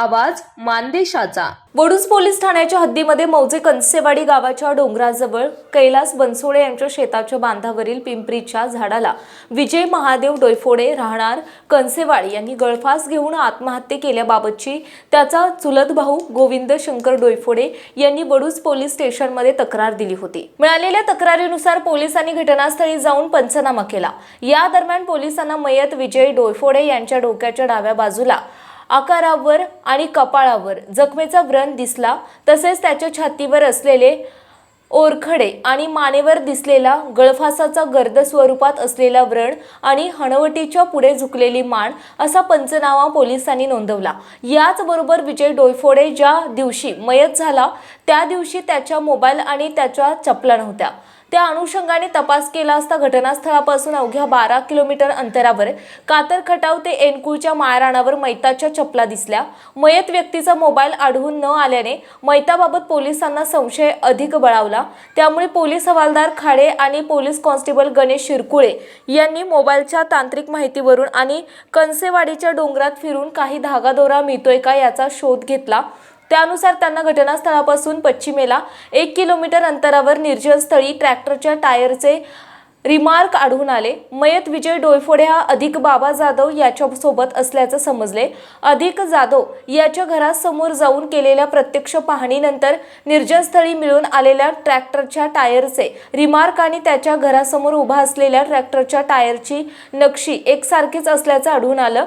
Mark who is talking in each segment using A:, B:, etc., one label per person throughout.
A: आवाज मानदेशाचा.
B: वडूज पोलीस ठाण्याच्या हद्दीमध्ये मौजे कंसेवाडी गावाच्या डोंगराजवळ कैलास बनसोडे यांच्या शेताच्या बांधावरील पिंपरीच्या झाडाला विजय महादेव डोयफोडे राहणार कंसेवाडी यांनी गळफास घेऊन आत्महत्या केल्याबाबतची त्याचा चुलत भाऊ गोविंद शंकर डोयफोडे यांनी वडूज पोलीस स्टेशनमध्ये तक्रार दिली होती. मिळालेल्या तक्रारीनुसार पोलिसांनी घटनास्थळी जाऊन पंचनामा केला. या दरम्यान पोलिसांना मयत विजय डोयफोडे यांच्या डोक्याच्या डाव्या बाजूला आकारावर आणि कपाळावर. जखमेचा व्रण दिसला तसेच त्याच्या छातीवर असलेले ओरखडे आणि मानेवर दिसलेला गळफासाचा गर्द स्वरूपात असलेला व्रण आणि हणवटीच्या पुढे झुकलेली मान असा पंचनामा पोलिसांनी नोंदवला. याचबरोबर विजय डोयफोडे ज्या दिवशी मयत झाला त्या दिवशी त्याच्या मोबाईल आणि त्याच्या चपला नव्हत्या. त्या अनुषंगाने तपास केला असता घटनास्थळापासून अवघ्या बारा किलोमीटर अंतरावर कातर खटाव ते एनकुळच्या माळराणावर मैताच्या चपला दिसल्या. मयत व्यक्तीचा मोबाईल आढळून न आल्याने मैताबाबत पोलिसांना संशय अधिक बळावला. त्यामुळे पोलीस हवालदार खाडे आणि पोलीस कॉन्स्टेबल गणेश शिरकुळे यांनी मोबाईलच्या तांत्रिक माहितीवरून आणि कणसेवाडीच्या डोंगरात फिरून काही धागादोरा मिळतोय का याचा शोध घेतला. त्यानुसार त्यांना घटनास्थळापासून पश्चिमेला एक किलोमीटर अंतरावर निर्जनस्थळी ट्रॅक्टरच्या टायरचे रिमार्क आढळून आले. मयत विजय डोयफोडे हा अधिक बाबा जाधव याच्यासोबत असल्याचं समजले. अधिक जाधव याच्या घरासमोर जाऊन केलेल्या प्रत्यक्ष पाहणीनंतर निर्जनस्थळी मिळून आलेल्या ट्रॅक्टरच्या टायरचे रिमार्क आणि त्याच्या घरासमोर उभा असलेल्या ट्रॅक्टरच्या टायरची नक्षी एकसारखीच असल्याचं आढळून आलं.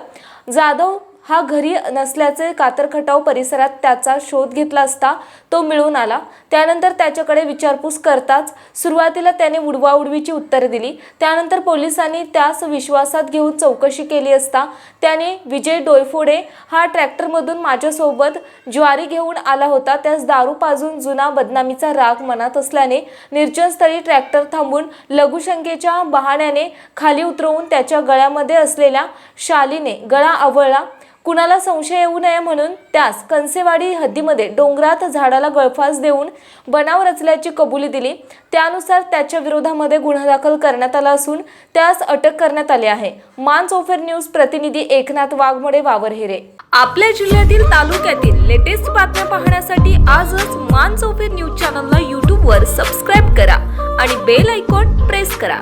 B: जाधव हा घरी नसल्याचे कातरखटाव परिसरात त्याचा शोध घेतला असता तो मिळून आला. त्यानंतर त्याच्याकडे विचारपूस करताच सुरुवातीला त्याने उडवाउडवीची उत्तरे दिली. त्यानंतर पोलिसांनी त्यास विश्वासात घेऊन चौकशी केली असता त्याने विजय डोयफोडे हा ट्रॅक्टरमधून माझ्यासोबत ज्वारी घेऊन आला होता. त्यास दारू पाजून जुना बदनामीचा राग मनात असल्याने निर्जनस्थळी ट्रॅक्टर थांबून लघुशंकेच्या बहाण्याने खाली उतरवून त्याच्या गळ्यामध्ये असलेल्या शालीने गळा आवळला. कुणाला संशय येऊ नये म्हणून त्यास कंसेवाडी हद्दीमध्ये डोंगरात झाडाला गळफास देऊन बनाव रचल्याची कबुली दिली. त्यानुसार त्याच्या विरोधामध्ये गुन्हा दाखल करण्यात आला असून त्यास अटक करण्यात आली आहे. मान चोफेर न्यूज प्रतिनिधी एकनाथ वाघमोडे वावरहिरे. आपल्या जिल्ह्यातील तालुक्यातील लेटेस्ट बातम्या पाहण्यासाठी आजच मान चोफेर न्यूज चॅनलला यूट्यूबवर सबस्क्राईब करा आणि बेल आयकॉन प्रेस करा.